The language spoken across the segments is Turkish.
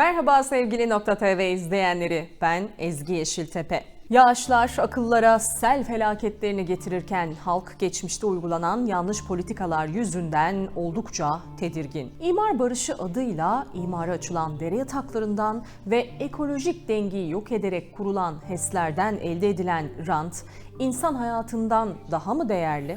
Merhaba sevgili Nokta TV izleyenleri. Ben Ezgi Yeşiltepe. Yağışlar akıllara sel felaketlerini getirirken halk geçmişte uygulanan yanlış politikalar yüzünden oldukça tedirgin. İmar barışı adıyla imara açılan dere yataklarından ve ekolojik dengeyi yok ederek kurulan HES'lerden elde edilen rant insan hayatından daha mı değerli?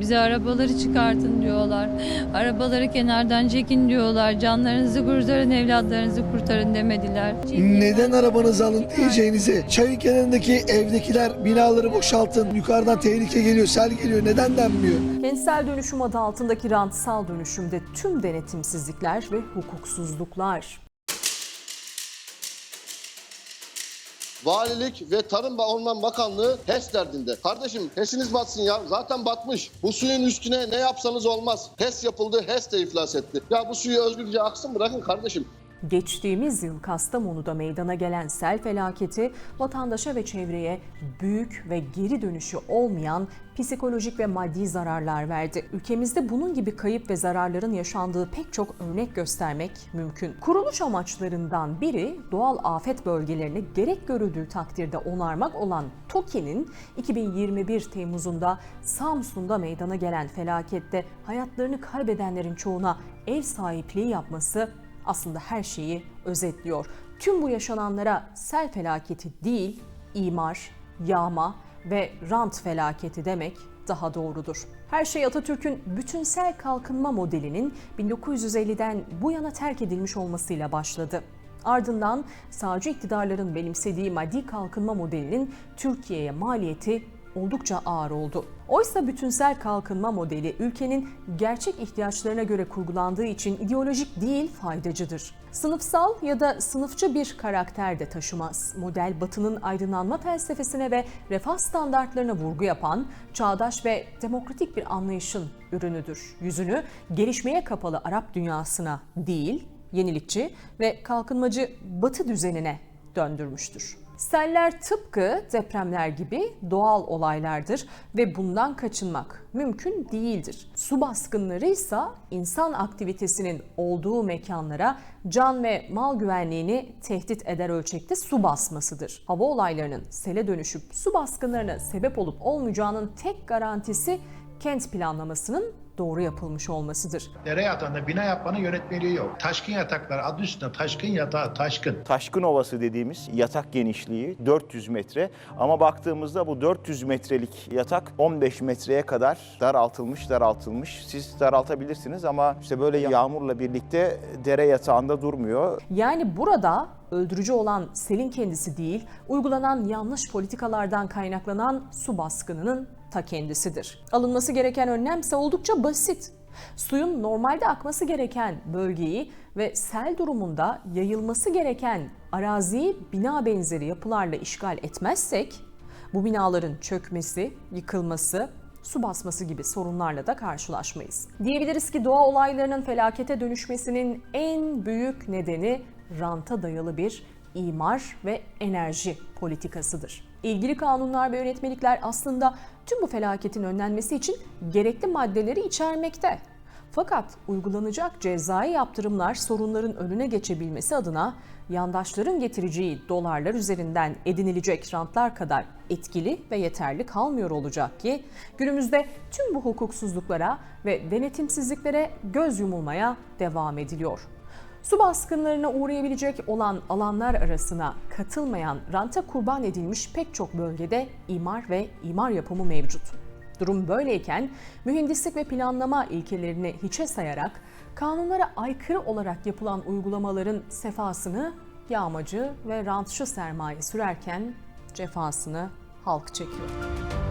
Bize arabaları çıkartın diyorlar. Arabaları kenardan çekin diyorlar. Canlarınızı kurtarın, evlatlarınızı kurtarın demediler. Neden arabanızı alın diyeceğinize çayın kenarındaki evdekiler binaları boşaltın yukarıdan tehlike geliyor sel geliyor neden denmiyor? Kentsel dönüşüm adı altındaki rantsal dönüşümde tüm denetimsizlikler ve hukuksuzluklar Valilik ve Tarım ve Orman Bakanlığı HES derdinde. Kardeşim HES'iniz batsın ya. Zaten batmış. Bu suyun üstüne ne yapsanız olmaz. HES yapıldı, HES de iflas etti. Ya bu suyu özgürce aksın bırakın kardeşim. Geçtiğimiz yıl Kastamonu'da meydana gelen sel felaketi vatandaşa ve çevreye büyük ve geri dönüşü olmayan psikolojik ve maddi zararlar verdi. Ülkemizde bunun gibi kayıp ve zararların yaşandığı pek çok örnek göstermek mümkün. Kuruluş amaçlarından biri doğal afet bölgelerini gerek görüldüğü takdirde onarmak olan TOKİ'nin 2021 Temmuz'unda Samsun'da meydana gelen felakette hayatlarını kaybedenlerin çoğuna ev sahipliği yapması aslında her şeyi özetliyor. Tüm bu yaşananlara sel felaketi değil, imar, yağma ve rant felaketi demek daha doğrudur. Her şey Atatürk'ün bütünsel kalkınma modelinin 1950'den bu yana terk edilmiş olmasıyla başladı. Ardından sağcı iktidarların benimsediği maddi kalkınma modelinin Türkiye'ye maliyeti oldukça ağır oldu. Oysa bütünsel kalkınma modeli ülkenin gerçek ihtiyaçlarına göre kurgulandığı için ideolojik değil faydacıdır. Sınıfsal ya da sınıfçı bir karakter de taşımaz. Model batının aydınlanma felsefesine ve refah standartlarına vurgu yapan çağdaş ve demokratik bir anlayışın ürünüdür. Yüzünü gelişmeye kapalı Arap dünyasına değil, yenilikçi ve kalkınmacı batı düzenine döndürmüştür. Seller tıpkı depremler gibi doğal olaylardır ve bundan kaçınmak mümkün değildir. Su baskınları ise insan aktivitesinin olduğu mekanlara can ve mal güvenliğini tehdit eder ölçekte su basmasıdır. Hava olaylarının sele dönüşüp su baskınlarına sebep olup olmayacağının tek garantisi kent planlamasının doğru yapılmış olmasıdır. Dere yatağında bina yapmanın yönetmeliği yok. Taşkın yataklar adı üstünde taşkın yatağı taşkın. Taşkın Ovası dediğimiz yatak genişliği 400 metre ama baktığımızda bu 400 metrelik yatak 15 metreye kadar daraltılmış daraltılmış. Siz daraltabilirsiniz ama işte böyle yağmurla birlikte dere yatağında durmuyor. Yani burada öldürücü olan selin kendisi değil, uygulanan yanlış politikalardan kaynaklanan su baskınının ta kendisidir. Alınması gereken önlem ise oldukça basit. Suyun normalde akması gereken bölgeyi ve sel durumunda yayılması gereken araziyi bina benzeri yapılarla işgal etmezsek bu binaların çökmesi, yıkılması, su basması gibi sorunlarla da karşılaşmayız. Diyebiliriz ki doğa olaylarının felakete dönüşmesinin en büyük nedeni ranta dayalı bir imar ve enerji politikasıdır. İlgili kanunlar ve yönetmelikler aslında tüm bu felaketin önlenmesi için gerekli maddeleri içermekte. Fakat uygulanacak cezai yaptırımlar sorunların önüne geçebilmesi adına yandaşların getireceği dolarlar üzerinden edinilecek rantlar kadar etkili ve yeterli kalmıyor olacak ki günümüzde tüm bu hukuksuzluklara ve denetimsizliklere göz yumulmaya devam ediliyor. Su baskınlarına uğrayabilecek olan alanlar arasına katılmayan ranta kurban edilmiş pek çok bölgede imar ve imar yapımı mevcut. Durum böyleyken mühendislik ve planlama ilkelerini hiçe sayarak kanunlara aykırı olarak yapılan uygulamaların sefasını yağmacı ve rantçı sermaye sürerken cefasını halk çekiyor.